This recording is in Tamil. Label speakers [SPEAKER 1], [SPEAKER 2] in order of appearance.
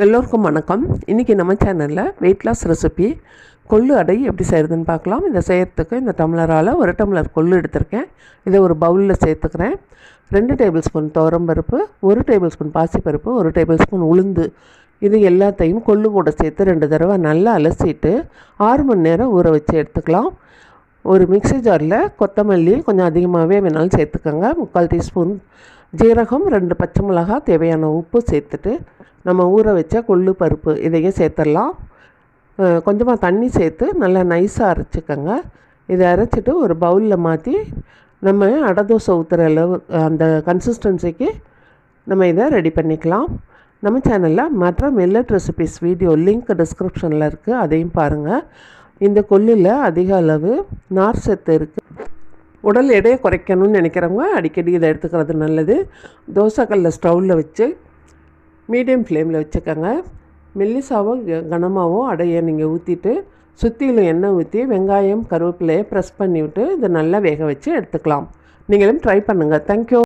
[SPEAKER 1] எல்லோருக்கும் வணக்கம். இன்றைக்கி நம்ம சேனலில் வெயிட் லாஸ் ரெசிபி கொள்ளு அடை எப்படி செய்கிறதுன்னு பார்க்கலாம். இதை செய்கிறதுக்கு இந்த டம்ளரால் ஒரு டம்ளர் கொள்ளு எடுத்திருக்கேன். இதை ஒரு பவுலில் சேர்த்துக்கிறேன். ரெண்டு டேபிள் ஸ்பூன் துவரம்பருப்பு ஒரு டேபிள் ஸ்பூன் பாசிப்பருப்பு ஒரு டேபிள் ஸ்பூன் உளுந்து. இது எல்லாத்தையும் கொள்ளு கூட சேர்த்து ரெண்டு தடவை நல்லா அலசிட்டு ஆறு மணி நேரம் ஊற வச்சு எடுத்துக்கலாம். ஒரு மிக்சி ஜாரில் கொத்தமல்லி கொஞ்சம் அதிகமாகவே வேணாலும் சேர்த்துக்கோங்க. முக்கால் டீஸ்பூன் ஜீரகம் ரெண்டு பச்சை மிளகா தேவையான உப்பு சேர்த்துட்டு நம்ம ஊற வச்ச கொள்ளு பருப்பு இதையும் சேர்த்துடலாம். கொஞ்சமாக தண்ணி சேர்த்து நல்லா நைஸாக அரைச்சிக்கோங்க. இதை அரைச்சிட்டு ஒரு பவுலில் மாற்றி நம்ம அடை தோசை ஊற்றுற அளவு அந்த கன்சிஸ்டன்சிக்கு நம்ம இதை ரெடி பண்ணிக்கலாம். நம்ம சேனலில் மற்ற மில்லட் ரெசிபிஸ் வீடியோ லிங்க் டிஸ்கிரிப்ஷனில் இருக்குது அதையும் பாருங்கள் இந்த கொல்லில் அதிக அளவு நார் சத்து இருக்குது உடல் எடையை குறைக்கணும்னு நினைக்கிறவங்க அடிக்கடி இதை எடுத்துக்கிறது நல்லது. தோசைக்கல்ல ஸ்டவ்வில் வச்சு மீடியம் ஃப்ளேமில் வச்சுக்கோங்க. மெல்லிசாவோ க- கனமாவோ அடையை நீங்கள் ஊற்றிட்டு சுற்றிலும் எண்ணெய் ஊற்றி வெங்காயம் கருவேப்பிலையை ப்ரெஸ் பண்ணிவிட்டு இதை நல்லா வேக வச்சு எடுத்துக்கலாம். நீங்களும் ட்ரை பண்ணுங்கள் தேங்க்யூ